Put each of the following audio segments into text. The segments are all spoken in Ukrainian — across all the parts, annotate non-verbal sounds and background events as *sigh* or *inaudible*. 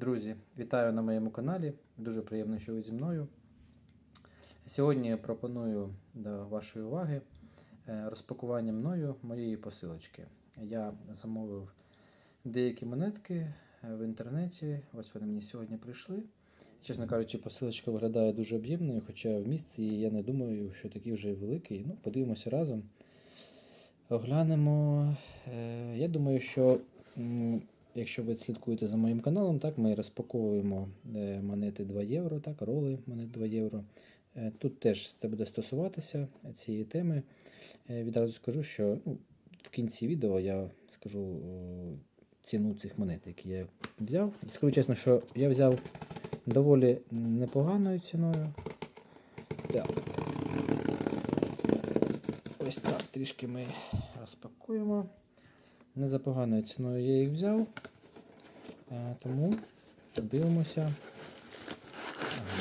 Друзі, вітаю на моєму каналі. Дуже приємно, що ви зі мною. Сьогодні я пропоную до вашої уваги е, розпакування мною моєї посилочки. Я замовив деякі монетки е, в інтернеті. Ось вони мені сьогодні прийшли. Чесно кажучи, посилочка виглядає дуже об'ємною, хоча в місці я не думаю, що такий вже великий. Ну, подивимося разом. Оглянемо. Е, Я думаю, що якщо ви слідкуєте за моїм каналом, так, ми розпаковуємо е, монети 2 євро, так, роли монет 2 євро. Е, Тут теж це буде стосуватися цієї теми. Е, Відразу скажу, що ну, в кінці відео я скажу ціну цих монет, які я взяв. Скажу чесно, що я взяв доволі непоганою ціною. Так. Ось так, трішки ми розпакуємо. Не за поганою ціною я їх взяв. Е, Тому дивимося.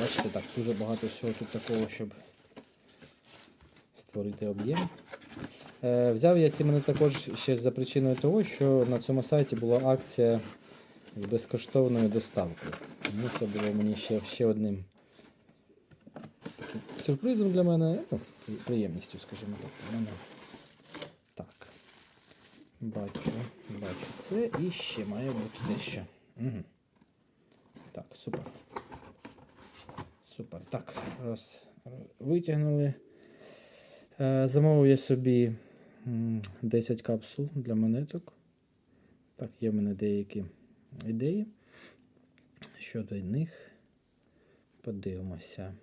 Бачите, так, дуже багато всього тут такого, щоб створити об'єм. Е, Взяв я ці мене також ще за причиною того, що на цьому сайті була акція з безкоштовною доставкою. Тому це було мені ще, ще одним сюрпризом для мене. Ну, приємністю, скажімо. Так. Бачу, бачу це і ще має бути дещо. Угу. Так, супер. Супер. Так, раз витягнули. Е, Замовив я собі 10 капсул для монеток. Так, є в мене деякі ідеї щодо них. Подивимося.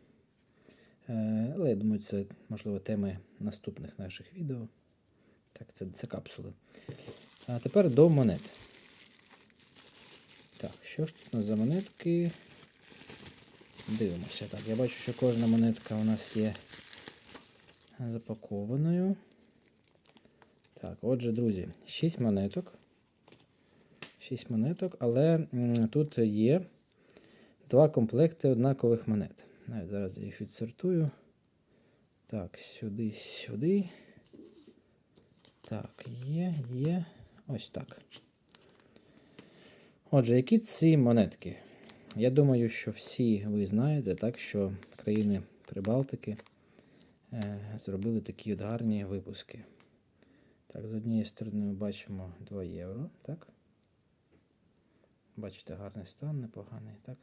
Е, Але я думаю, це можливо теми наступних наших відео. Так, це, це капсули. А тепер до монет. Так, що ж тут у нас за монетки? Дивимося. Так, я бачу, що кожна монетка у нас є запакованою. Так, отже, друзі, 6 монеток. 6 монеток, але тут є два комплекти однакових монет. Навіть зараз я їх відсортую. Так, сюди, сюди. Так, є, є. Ось так. Отже, які ці монетки? Я думаю, що всі ви знаєте, так, що країни Прибалтики е, зробили такі от гарні випуски. Так, з однієї сторони ми бачимо 2 євро, так? Бачите, гарний стан, непоганий, так?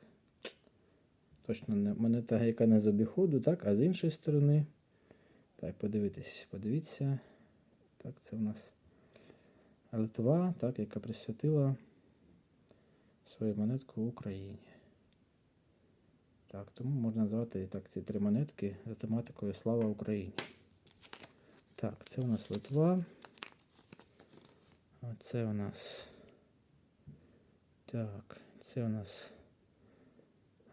Точно не монета, яка не з обіходу, так? А з іншої сторони. Так, подивитись, подивіться. Так, це у нас Литва, так, яка присвятила свою монетку Україні. Так, тому можна назвати так, ці три монетки за тематикою Слава Україні. Так, це у нас Литва. Оце у нас. Так, це у нас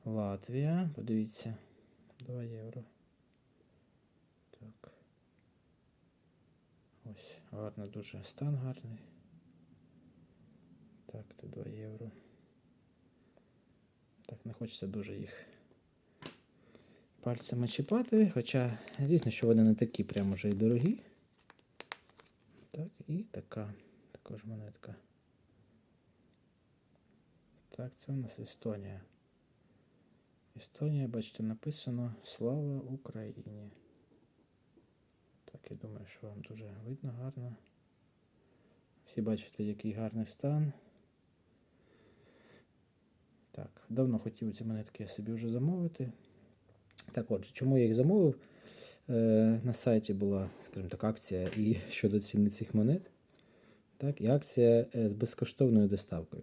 Латвія. Подивіться. 2 євро. Так. Ось, гарно дуже стан гарний. Так, це 2 євро. Так, не хочеться дуже їх пальцями чіпати, хоча, звісно, що вони не такі прямо вже й дорогі. Так, і така також монетка. Так, це у нас Естонія. Естонія, бачите, написано Слава Україні. Так, я думаю, що вам дуже видно гарно. Всі бачите, який гарний стан. Так, давно хотів ці монетки собі вже замовити. Так отже, чому я їх замовив? Е, на сайті була, скажімо так, акція і *laughs* щодо ціни цих монет. Так, і акція е, з безкоштовною доставкою.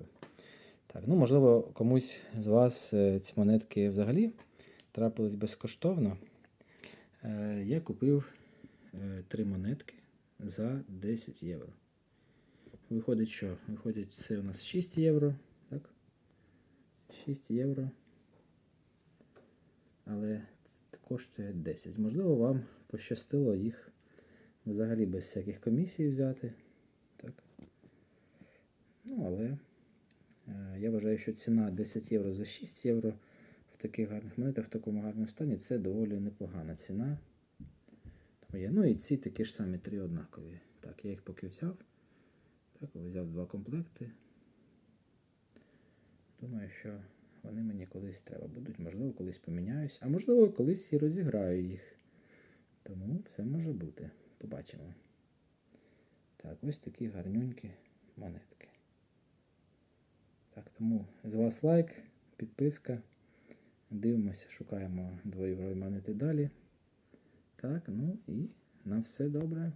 Так, ну, можливо, комусь з вас е, ці монетки взагалі трапились безкоштовно. Е, я купив е, три монетки за 10 євро. Виходить, що? Виходить, це у нас 6 євро. Так? 6 євро. Але коштує 10. Можливо, вам пощастило їх взагалі без всяких комісій взяти. Так. Ну, але е, я вважаю, що ціна 10 євро за 6 євро в таких гарних монетах, в такому гарному стані, це доволі непогана ціна. Є. Ну і ці такі ж самі три однакові. Так, я їх поки взяв. Так, взяв два комплекти. Думаю, що вони мені колись треба будуть, можливо, колись поміняюсь, а можливо, колись і розіграю їх. Тому все може бути. Побачимо. Так, ось такі гарнюнькі монетки. Так, тому з вас лайк, підписка. Дивимося, шукаємо 2 єврові монети далі. Так, ну і на все добре.